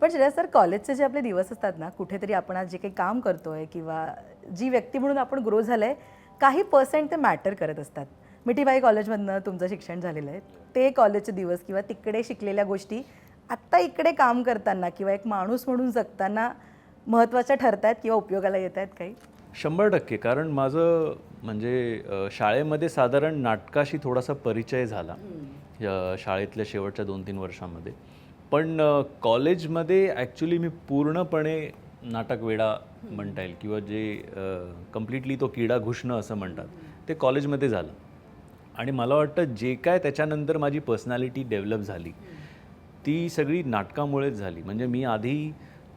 पण श्रेया सर कॉलेजचे जे आपले दिवस असतात ना कुठेतरी आपण आज जे काही काम करतोय किंवा जी व्यक्ती म्हणून आपण ग्रो झालंय काही पर्सेंट ते मॅटर करत असतात. मिठीबाई कॉलेजमधनं तुमचं शिक्षण झालेलं आहे. ते कॉलेजचे दिवस किंवा तिकडे शिकलेल्या गोष्टी आत्ता इकडे काम करताना किंवा एक माणूस म्हणून जगताना महत्त्वाच्या ठरत आहेत किंवा उपयोगाला येत आहेत काही? शंभर टक्के. कारण माझं म्हणजे शाळेमध्ये साधारण नाटकाशी थोडासा परिचय झाला. शाळेतल्या शेवटच्या दोन तीन वर्षामध्ये. पण कॉलेजमध्ये ॲक्च्युली मी पूर्णपणे नाटक वेडा म्हणता येईल किंवा जे कम्प्लिटली तो किडा घुसणं असं म्हणतात ते कॉलेजमध्ये झालं. आणि मला वाटतं जे काय त्याच्यानंतर माझी पर्सनॅलिटी डेव्हलप झाली ती सगळी नाटकामुळेच झाली. म्हणजे मी आधी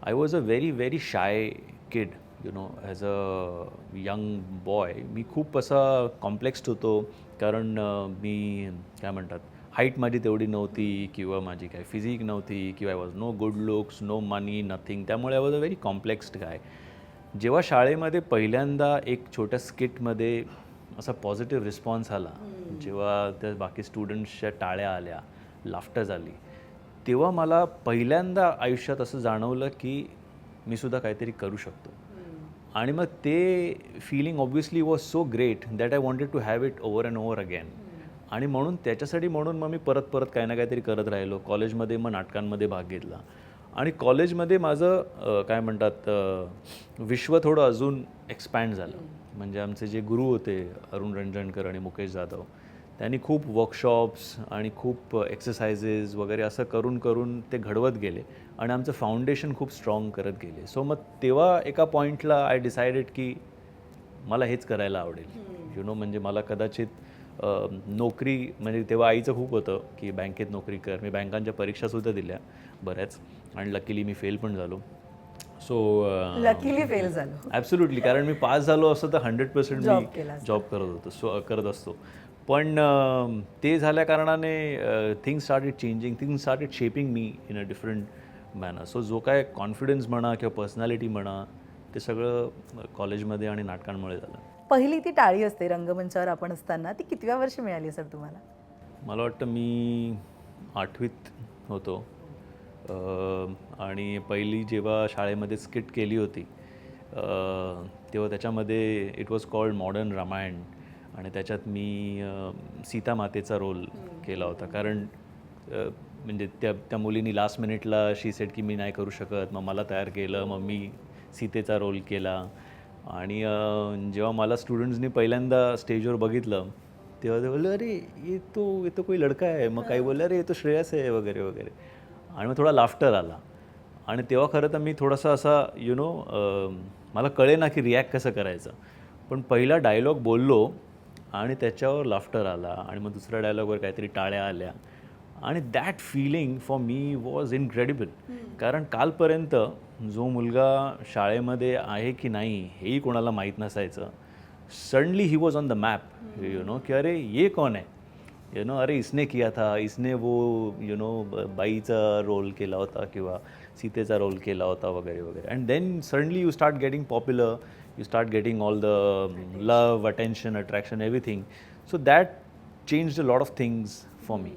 I was a very very shy kid you know as a young boy. मी खूप असा कॉम्प्लेक्स्ड होतो कारण मी काय म्हणतात हाईट माझी तेवढी नव्हती किंवा माझी काय फिजिक नव्हती किंवा I was no good looks no money nothing त्यामुळे I was a very complexed guy जेव्हा शाळेमध्ये पहिल्यांदा एक छोट्या स्किटमध्ये असा पॉझिटिव्ह रिस्पॉन्स आला जेव्हा त्या बाकी स्टुडंट्सच्या टाळ्या आल्या लाफ्टर झाली तेव्हा मला पहिल्यांदा आयुष्यात असं जाणवलं की मी सुद्धा काहीतरी करू शकतो. आणि मग ते feeling obviously was so great that I wanted to have it over and over again आणि म्हणून त्याच्यासाठी म्हणून मग मी परत परत काही ना काहीतरी करत राहिलो. कॉलेजमध्ये मग नाटकांमध्ये भाग घेतला. आणि कॉलेजमध्ये माझं काय म्हणतात विश्व थोडं अजून एक्सपॅन्ड झालं. म्हणजे आमचे जे गुरु होते अरुण रंजनकर आणि मुकेश जाधव त्यांनी खूप वर्कशॉप्स आणि खूप एक्सरसाइजेस वगैरे असं करून करून ते घडवत गेले. आणि आमचं फाउंडेशन खूप स्ट्रॉंग करत गेले. सो मग तेव्हा एका पॉईंटला आय डिसायडेड की मला हेच करायला आवडेल. यु नो म्हणजे मला कदाचित नोकरी म्हणजे तेव्हा आईचं खूप होतं की बँकेत नोकरी कर. मी बँकांच्या परीक्षासुद्धा दिल्या बऱ्याच आणि लकीली मी फेल पण झालो. सो लकीली फेल झालो. ॲब्सोल्युटली कारण मी पास झालो असं तर हंड्रेड पर्सेंट मी. जॉब करत होतो. सो करत असतो. पण ते झाल्या कारणाने things started changing things started shaping me in a different manner so जो काय कॉन्फिडन्स म्हणा किंवा पर्सनॅलिटी म्हणा ते सगळं कॉलेजमध्ये आणि नाटकांमुळे झालं. पहिली ती टाळी असते रंगमंचावर आपण असताना. ती कितव्या वर्षी मिळाली सर तुम्हाला? मला वाटतं मी आठवीत होतो. आणि पहिली जेव्हा शाळेमध्ये स्किट केली होती तेव्हा त्याच्यामध्ये it was called modern Ramayan. आणि त्याच्यात मी सीता मातेचा रोल केला होता. कारण म्हणजे त्या त्या मुलीनी लास्ट मिनिटला शी सेट की मी नाही करू शकत. मग मला तयार केलं. मग मी सीतेचा रोल केला. आणि जेव्हा मला स्टुडंट्सनी पहिल्यांदा स्टेजवर बघितलं तेव्हा ते बोलले अरे ये तो ये तो कोई लड़का आहे मग काही बोलले अरे ये तो श्रेयस आहे वगैरे वगैरे. आणि मग थोडा लाफ्टर आला. आणि तेव्हा खरं तर मी थोडासा असा यु नो मला कळे ना की रिॲक्ट कसं करायचं. पण पहिला डायलॉग बोललो आणि त्याच्यावर लाफ्टर आला. आणि मग दुसऱ्या डायलॉगवर काहीतरी टाळ्या आल्या. आणि that feeling for me was incredible कारण कालपर्यंत जो मुलगा शाळेमध्ये आहे की नाही हेही कोणाला माहीत नसायचं. Suddenly he was on the map you know की अरे ये कौन है? यू नो अरे इसने किया था. इसने वो यू नो बाईचा रोल केला होता किंवा सीतेचा रोल केला होता वगैरे वगैरे. And then suddenly you start getting popular you start getting all the love attention attraction everything so that change a lot of things for me